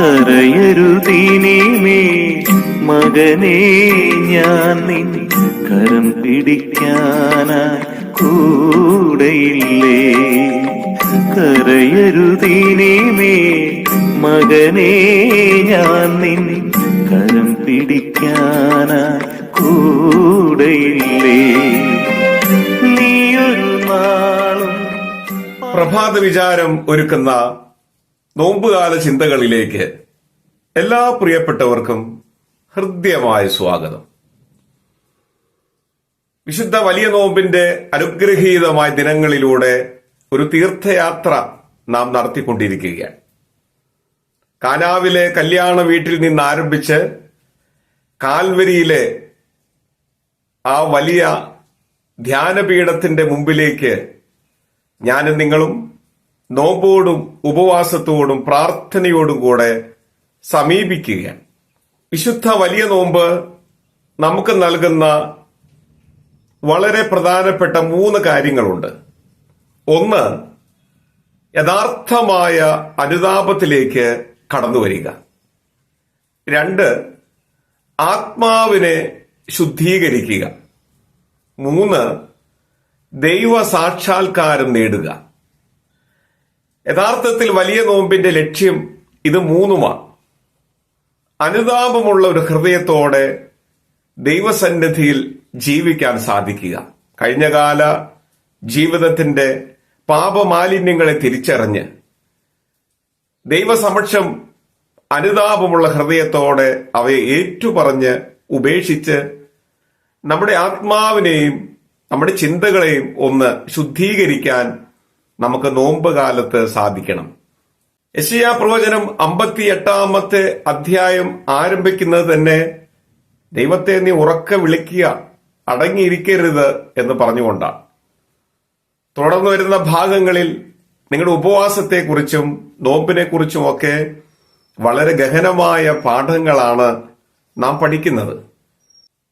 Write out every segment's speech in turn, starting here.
കരയരുതീനീമേ. മകനേ ഞാൻ നിൻ കരം പിടിക്കാനായി കൂടെയില്ലേ. കരയരുതീനീമേ മകനേ ഞാൻ നിൻ കരം പിടിക്കാനായി കൂടെയില്ലേ. നീയൊരു നാളും പ്രഭാത വിചാരം ഒരുക്കുന്ന നോമ്പുകാല ചിന്തകളിലേക്ക് എല്ലാ പ്രിയപ്പെട്ടവർക്കും ഹൃദ്യമായ സ്വാഗതം. വിശുദ്ധ വലിയ നോമ്പിന്റെ അനുഗ്രഹീതമായ ദിനങ്ങളിലൂടെ ഒരു തീർത്ഥയാത്ര നാം നടത്തിക്കൊണ്ടിരിക്കുകയാണ്. കാനാവിലെ കല്യാണ വീട്ടിൽ നിന്ന് ആരംഭിച്ച് കാൽവരിയിലെ ആ വലിയ ധ്യാനപീഠത്തിന്റെ മുമ്പിലേക്ക് ഞാനും നിങ്ങളും നോമ്പോടും ഉപവാസത്തോടും പ്രാർത്ഥനയോടും കൂടെ സമീപിക്കുകയാണ്. വിശുദ്ധ വലിയ നോമ്പ് നമുക്ക് നൽകുന്ന വളരെ പ്രധാനപ്പെട്ട മൂന്ന് കാര്യങ്ങളുണ്ട്. ഒന്ന് യഥാർത്ഥമായ അനുതാപത്തിലേക്ക് കടന്നു വരിക. രണ്ട് ആത്മാവിനെ ശുദ്ധീകരിക്കുക. മൂന്ന് ദൈവ സാക്ഷാത്കാരം നേടുക. യഥാർത്ഥത്തിൽ വലിയ നോമ്പിന്റെ ലക്ഷ്യം ഇത് മൂന്നുമാണ് അനുതാപമുള്ള ഒരു ഹൃദയത്തോടെ ദൈവസന്നിധിയിൽ ജീവിക്കാൻ സാധിക്കുക. കഴിഞ്ഞകാല ജീവിതത്തിന്റെ പാപമാലിന്യങ്ങളെ തിരിച്ചറിഞ്ഞ് ദൈവസമക്ഷം അനുതാപമുള്ള ഹൃദയത്തോടെ അവയെ ഏറ്റുപറഞ്ഞ് ഉപേക്ഷിച്ച് നമ്മുടെ ആത്മാവിനെയും നമ്മുടെ ചിന്തകളെയും ഒന്ന് ശുദ്ധീകരിക്കാൻ നമുക്ക് നോമ്പ് കാലത്ത് സാധിക്കണം. യശയാ പ്രവചനം അമ്പത്തി എട്ടാമത്തെ അധ്യായം ആരംഭിക്കുന്നത് തന്നെ ദൈവത്തെ നീ ഉറക്കെ വിളിക്കുക അടങ്ങിയിരിക്കരുത് എന്ന് പറഞ്ഞുകൊണ്ടാണ്. തുടർന്ന് വരുന്ന ഭാഗങ്ങളിൽ നിങ്ങളുടെ ഉപവാസത്തെക്കുറിച്ചും നോമ്പിനെക്കുറിച്ചുമൊക്കെ വളരെ ഗഹനമായ പാഠങ്ങളാണ് നാം പഠിക്കുന്നത്.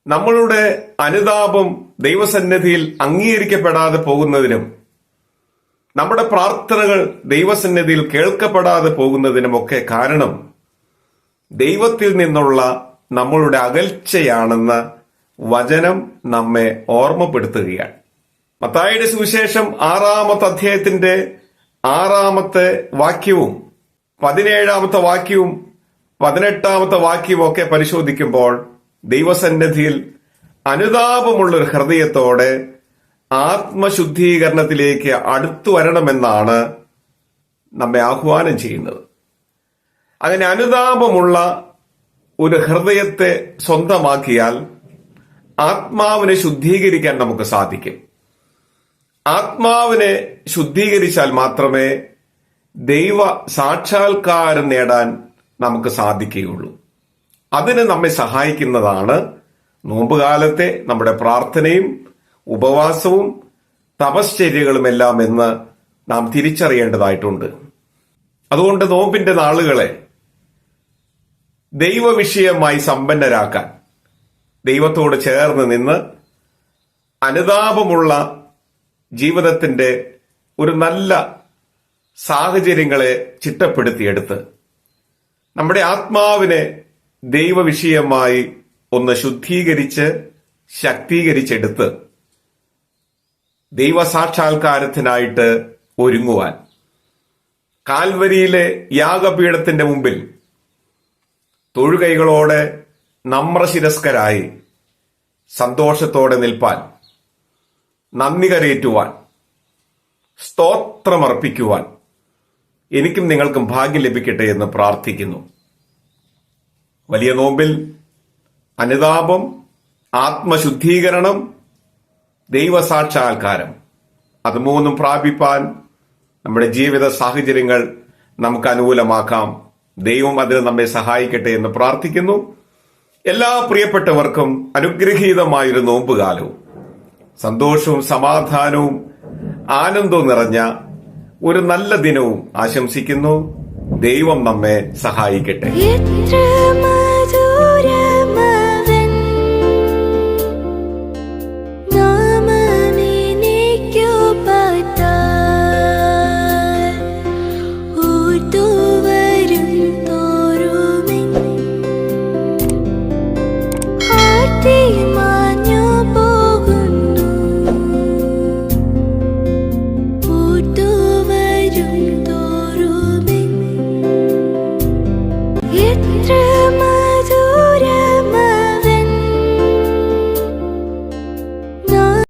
നമ്മളുടെ അനുതാപം ദൈവസന്നിധിയിൽ അംഗീകരിക്കപ്പെടാതെ പോകുന്നതിനും നമ്മുടെ പ്രാർത്ഥനകൾ ദൈവസന്നിധിയിൽ കേൾക്കപ്പെടാതെ പോകുന്നതിനുമൊക്കെ കാരണം ദൈവത്തിൽ നിന്നുള്ള നമ്മളുടെ അകൽച്ചയാണെന്ന് വചനം നമ്മെ ഓർമ്മപ്പെടുത്തുകയാണ്. മത്തായിയുടെ സുവിശേഷം ആറാമത്തെ അധ്യായത്തിന്റെ ആറാമത്തെ വാക്യവും പതിനേഴാമത്തെ വാക്യവും പതിനെട്ടാമത്തെ വാക്യവും ഒക്കെ പരിശോധിക്കുമ്പോൾ ദൈവസന്നിധിയിൽ അനുതാപമുള്ളൊരു ഹൃദയത്തോടെ ആത്മശുദ്ധീകരണത്തിലേക്ക് അടുത്തു വരണമെന്നാണ് നമ്മെ ആഹ്വാനം ചെയ്യുന്നത്. അങ്ങനെ അനുതാപമുള്ള ഒരു ഹൃദയത്തെ സ്വന്തമാക്കിയാൽ ആത്മാവിനെ ശുദ്ധീകരിക്കാൻ നമുക്ക് സാധിക്കും. ആത്മാവിനെ ശുദ്ധീകരിച്ചാൽ മാത്രമേ ദൈവ സാക്ഷാത്കാരം നേടാൻ നമുക്ക് സാധിക്കുകയുള്ളൂ. അതിന് നമ്മെ സഹായിക്കുന്നതാണ് നോമ്പുകാലത്തെ നമ്മുടെ പ്രാർത്ഥനയും ഉപവാസവും തപശ്ചര്യകളുമെല്ലാം എന്ന് നാം തിരിച്ചറിയേണ്ടതായിട്ടുണ്ട്. അതുകൊണ്ട് നോമ്പിന്റെ നാളുകളെ ദൈവവിഷയമായി സമ്പന്നരാക്കാൻ ദൈവത്തോട് ചേർന്ന് നിന്ന് അനുതാപമുള്ള ജീവിതത്തിന്റെ ഒരു നല്ല സാഹചര്യങ്ങളെ ചിട്ടപ്പെടുത്തിയെടുത്ത് നമ്മുടെ ആത്മാവിനെ ദൈവവിഷയമായി ഒന്ന് ശുദ്ധീകരിച്ച് ശക്തീകരിച്ചെടുത്ത് ദൈവസാക്ഷാത്കാരത്തിനായിട്ട് ഒരുങ്ങുവാൻ. കാൽവരിയിലെ യാഗപീഠത്തിന്റെ മുമ്പിൽ തൊഴുകൈകളോടെ നമ്രശിരസ്കരായി സന്തോഷത്തോടെ നിൽപ്പാൻ നന്ദി കരയേറ്റുവാൻ സ്തോത്രമർപ്പിക്കുവാൻ എനിക്കും നിങ്ങൾക്കും ഭാഗ്യം ലഭിക്കട്ടെ എന്ന് പ്രാർത്ഥിക്കുന്നു. വലിയ നോമ്പിൽ അനുതാപം ആത്മശുദ്ധീകരണം ദൈവസാക്ഷാത്കാരം അത് മൂന്നും പ്രാപിപ്പാൻ നമ്മുടെ ജീവിത സാഹചര്യങ്ങൾ നമുക്ക് അനുകൂലമാക്കാം. ദൈവം അതിന് നമ്മെ സഹായിക്കട്ടെ എന്ന് പ്രാർത്ഥിക്കുന്നു. എല്ലാ പ്രിയപ്പെട്ടവർക്കും അനുഗ്രഹീതമായൊരു നോമ്പുകാലവും. സന്തോഷവും സമാധാനവും ആനന്ദവും നിറഞ്ഞ ഒരു നല്ല ദിനവും ആശംസിക്കുന്നു. ദൈവം നമ്മെ സഹായിക്കട്ടെ.